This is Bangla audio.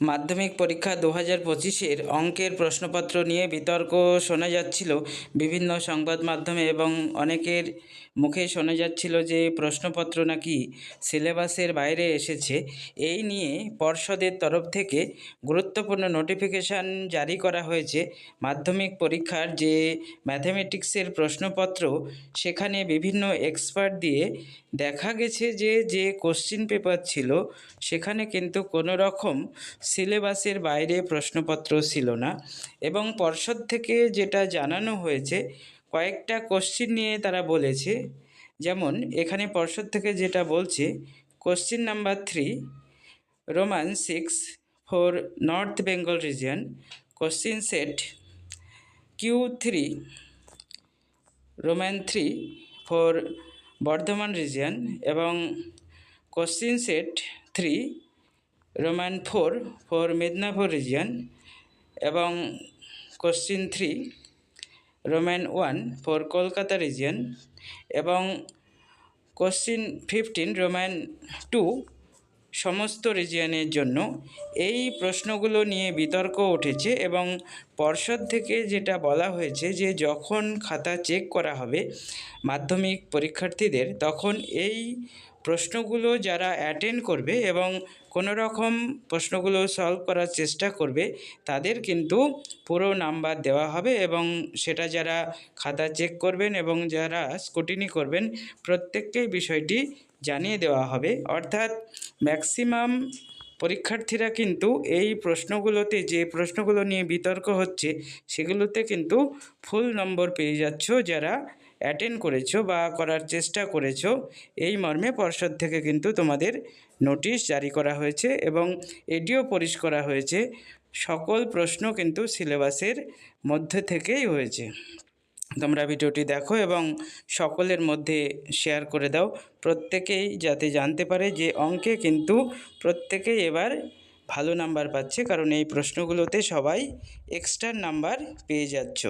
মাধ্যমিক পরীক্ষা দু হাজার পঁচিশের অঙ্কের প্রশ্নপত্র নিয়ে বিতর্ক শোনা যাচ্ছিল। বিভিন্ন সংবাদ মাধ্যমে এবং অনেকের মুখে শোনা যাচ্ছিল যে, প্রশ্নপত্র নাকি সিলেবাসের বাইরে এসেছে। এই নিয়ে পর্ষদের তরফ থেকে গুরুত্বপূর্ণ নোটিফিকেশান জারি করা হয়েছে। মাধ্যমিক পরীক্ষার যে ম্যাথামেটিক্সের প্রশ্নপত্র, সেখানে বিভিন্ন এক্সপার্ট দিয়ে দেখা গেছে যে যে কোশ্চিন পেপার ছিল, সেখানে কিন্তু কোনো রকম সিলেবাসের বাইরে প্রশ্নপত্র ছিল না এবং পর্ষদ থেকে যেটা জানানো হয়েছে, কয়েকটা কোশ্চিন নিয়ে তারা বলেছে। যেমন, এখানে পর্ষদ থেকে যেটা বলছে question number three roman six for North Bengal region question set Q three roman three for Bardhaman region এবং question set three roman four for Medinipur region এবং question three roman one for Kolkata region এবং কোশ্চিন ফিফটিন রোমান টু সমস্ত রিজিয়নের জন্য এই প্রশ্নগুলো নিয়ে বিতর্ক উঠেছে এবং পর্ষদ থেকে যেটা বলা হয়েছে যে যখন খাতা চেক করা হবে মাধ্যমিক পরীক্ষার্থীদের, তখন এই প্রশ্নগুলো যারা অ্যাটেন্ড করবে এবং কোনো রকম প্রশ্নগুলো সলভ করার চেষ্টা করবে, তাদের কিন্তু পুরো নাম্বার দেওয়া হবে এবং সেটা যারা খাতা চেক করবেন এবং যারা স্কুটিনি করবেন, প্রত্যেককেই বিষয়টি জানিয়ে দেওয়া হবে। অর্থাৎ ম্যাক্সিমাম পরীক্ষার্থীরা কিন্তু এই প্রশ্নগুলোতে, যে প্রশ্নগুলো নিয়ে বিতর্ক হচ্ছে, সেগুলোতে কিন্তু ফুল নম্বর পেয়ে যাচ্ছ যারা অ্যাটেন্ড করেছ বা করার চেষ্টা করেছ। এই মর্মে পর্ষদ থেকে কিন্তু তোমাদের নোটিশ জারি করা হয়েছে এবং এটিও পরিশ করা হয়েছে। সকল প্রশ্ন কিন্তু সিলেবাসের মধ্যে থেকেই হয়েছে। তোমরা ভিডিওটি দেখো এবং সকলের মধ্যে শেয়ার করে দাও। প্রত্যেকেই যাতে জানতে পারে যে অঙ্কে কিন্তু প্রত্যেকেই এবার ভালো নাম্বার পাচ্ছে। কারণ এই প্রশ্নগুলোতে সবাই এক্সট্রা নাম্বার পেয়ে যাচ্ছ।